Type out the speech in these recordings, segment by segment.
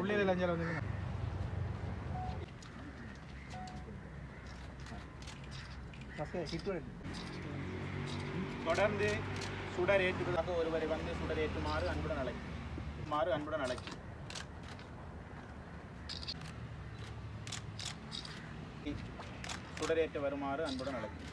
உள்ளே அஞ்சல் வந்து தொடர்ந்து சுடர் ஏற்றுவதாக ஒருவரை வந்து சுடர் ஏற்றுமாறு அன்புடன் அழைக்கும். மாறு அன்புடன் அழைக்கும். சுடரேற்று வருமாறு அன்புடன் அழைக்கும்.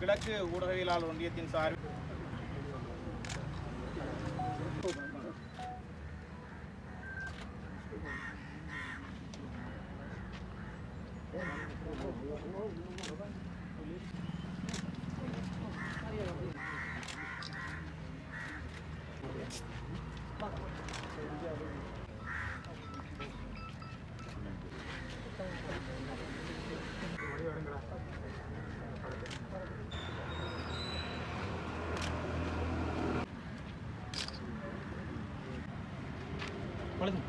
கிழக்கு ஊடகவியலாளர் ஒன்றியத்தின் சார்பில் Thank you. 빨리 좀.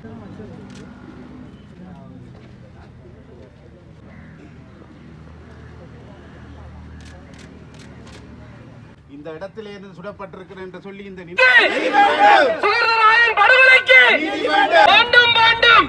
잠깐만, 잠깐만. இந்த இடத்திலே இருந்து சுடப்பட்டிருக்கிறேன் என்று சொல்லி இந்த வேண்டும் வேண்டும்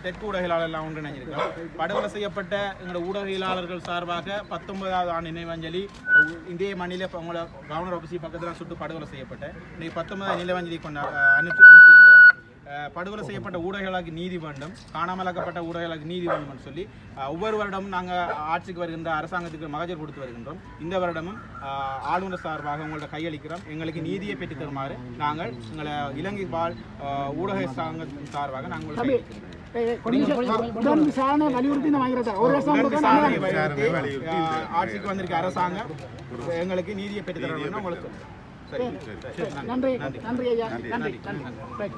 தெற்கு ஊடகவியலாளர் எல்லாம் ஒன்றிணைஞ்சிருக்கோம் படுகொலை செய்யப்பட்ட எங்களோட ஊடகவியலாளர்கள் சார்பாக பத்தொன்பதாவது ஆண்டு நினைவஞ்சலி உ- இதே மண்ணில உங்களோட கவர்னர் ஆஃபீஸ் பக்கத்தில் சுட்டு படுகொலை செய்யப்பட்ட இன்னைக்கு பத்தொன்பதாவது நினைவஞ்சலி கொண்டா அனுப்பி அனுப்பிச்சிருக்கிறோம். படுகொலை செய்யப்பட்ட ஊடகங்களுக்கு நீதி வேண்டும் காணாமலாக்கப்பட்ட ஊடகங்களுக்கு நீதி வேண்டும் சொல்லி ஒவ்வொரு வருடமும் நாங்கள் ஆட்சிக்கு வருகின்ற அரசாங்கத்துக்கு மகஜர் கொடுத்து வருகின்றோம். இந்த வருடமும் ஆளுநர் சார்பாக உங்கள்ட்ட கையளிக்கிறோம். எங்களுக்கு நீதியை பெற்றுத் தருமாறு நாங்கள் எங்களை இலங்கை வாழ் ஊடக சங்கத்தின் சார்பாக நாங்கள் கையளிக்கிறோம். உடன் விசாரணை வலியுறுத்தி இந்த வாங்கிறத ஒரு வருஷம் ஆட்சிக்கு வந்திருக்க அரசாங்கம். எங்களுக்கு நீதியை பெற்றுத் தரணும்னு உங்களுக்கு நன்றி நன்றி. ஐயா. நன்றி நன்றி